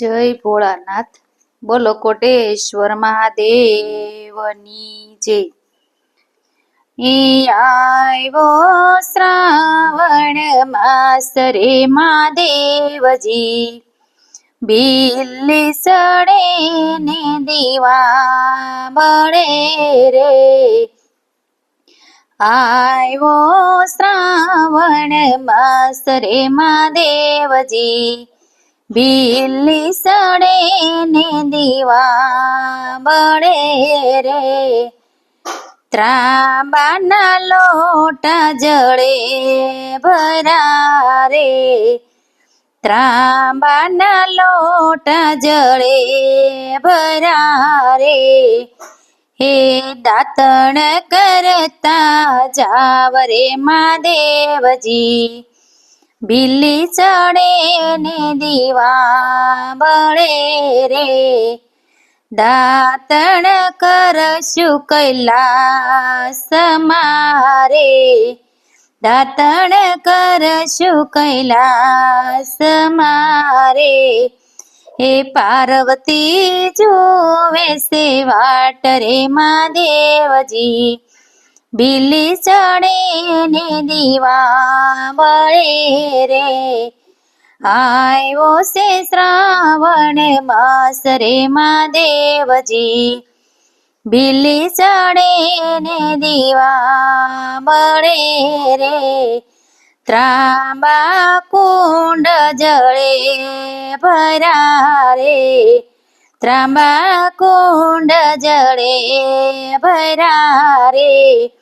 જય ભોળાનાથ. બોલો કોટેશ્વર મહાદેવની જય. આવ્યો શ્રાવણ માસ રે મહાદેવજી. બિલ્લી સડે ને દીવા બળે રે. આવ્યો શ્રાવણ માસ રે મહાદેવજી. બિલ્લી સડે ને દીવા બળે રે. ત્રાંબાના લોટા જળે ભરા રે. ત્રાંબાના લોટા જળે ભરા રે. હે દાતણ કરતા જાવ રે મહાદેવજી બિલ્લી ચડે ને દીવા બળે રે. દાતણ કરશું કૈલાસ મારે. દાતણ કરશું કૈલાસ મારે. હે પાર્વતી, જોવે સે વાટ રે મહાદેવજી. બિલ્લી ચડે ને દીવા બળે રે. આવ્યો છે શ્રાવણ માસ રે મહાદેવજી. બિલી ચડે ને દીવા બળે રે. ત્રાંબા કુંડ જળે ભરા રે ત્રાંબા કુંડ જળે ભરા રે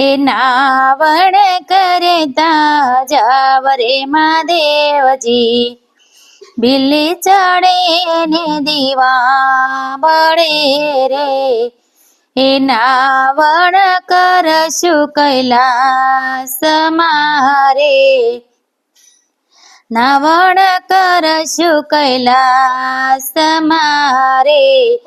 હે નાવણ કરતા જાવ રે મહાદેવજી. બિલ્લી ચડે ને દીવા બળે રે. હે નાવણ કરશું કૈલાસ મારે. નાવણ કરશું કૈલાસ મારે.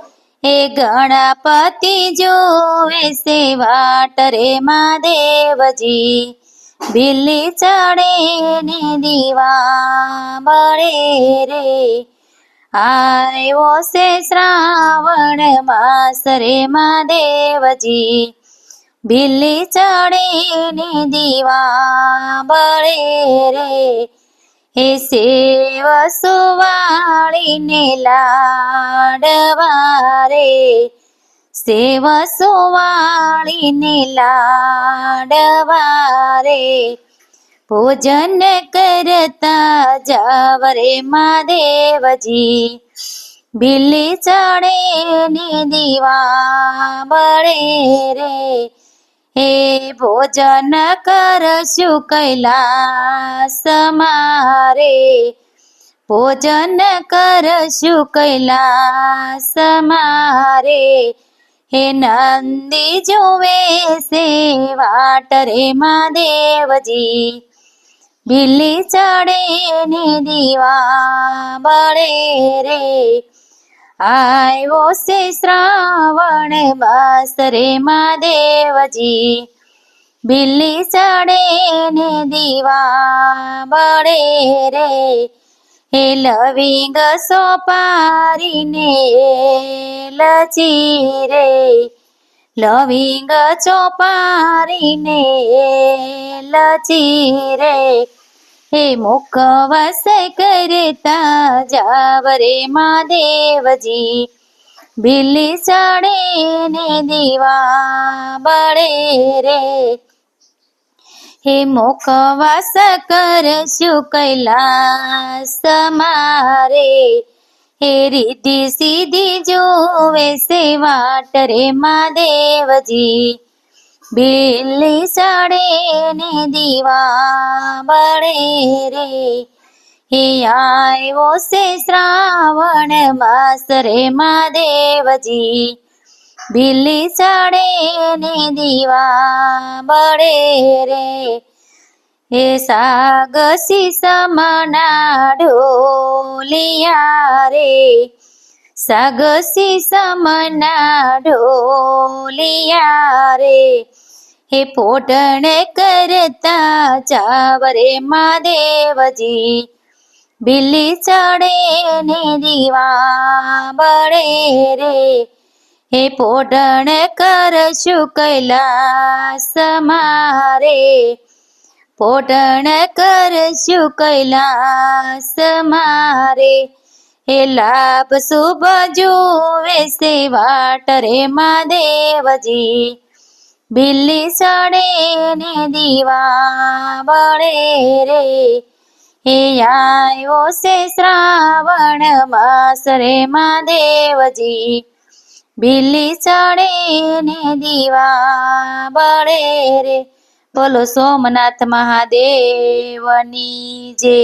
હે ગણપતિ જોવે સે વાટ રે મહાદેવજી. બિલ્લી ચડે ને દીવા બળે રે. આવ્યો છે શ્રાવણ માસ રે મહાદેવજી. બિલ્લી ચડે ને દીવા બળે રે. હે સેવ સુવાળીને લાડવારે સેવ સુવાળીને લાડવારે ભોજન કરતા જાવરે મહાદેવજી. બિલ્લી ચડે ને દીવા બળે રે. હે ભોજન કરશું કૈલાસ મારે. ભોજન કરશું કૈલાસ મારે. હે નંદી જુએ સે વાટ રે મહાદેવજી બિલ્લી ચડે ને દીવા બળે રે. આવ્યો છે શ્રાવણ માસ રે મહાદેવજી બિલ્લી ચડે ને દીવા બળે રે. હે લવિંગ સોપારીને લચી રે. લવિંગ ચોપારીને લચી રે. હે મોકવાસ કરતા જાવ રે મહાદેવજી. બિલી ચડે ને દીવા બળે રે. હે મોકવાસ કરશું કૈલાસ મારે. હે રીતિ સીધી જોવે સે વાટ રે મહાદેવજી. બિલ્લી સડે ને દીવા બળે રે. હે આવ્યો છે શ્રાવણ માસ રે મહાદેવજી. બિલ્લી ચડે ને દીવા બળે રે. હે સાગસી સમના ઢોલિયા રે. સગસી સમના ઢોલિયા રે. હે પોટણ કરતા ચાવરે મહાદેવજી બિલ્લી ચડે ને દીવા બળે રે. હે પોટણ કરશું કૈલાસ મારે. પોટણ કરશું કૈલાસ મારે. હે લાભ શુભ જુએ સેવા ટરે મહાદેવજી બિલ્લી સડે ને દીવા બળે રે. હે આવ્યો છે શ્રાવણ માસ રે મહાદેવજી. બિલ્લી ચડે ને દીવા બળે રે. બોલો સોમનાથ મહાદેવની જય.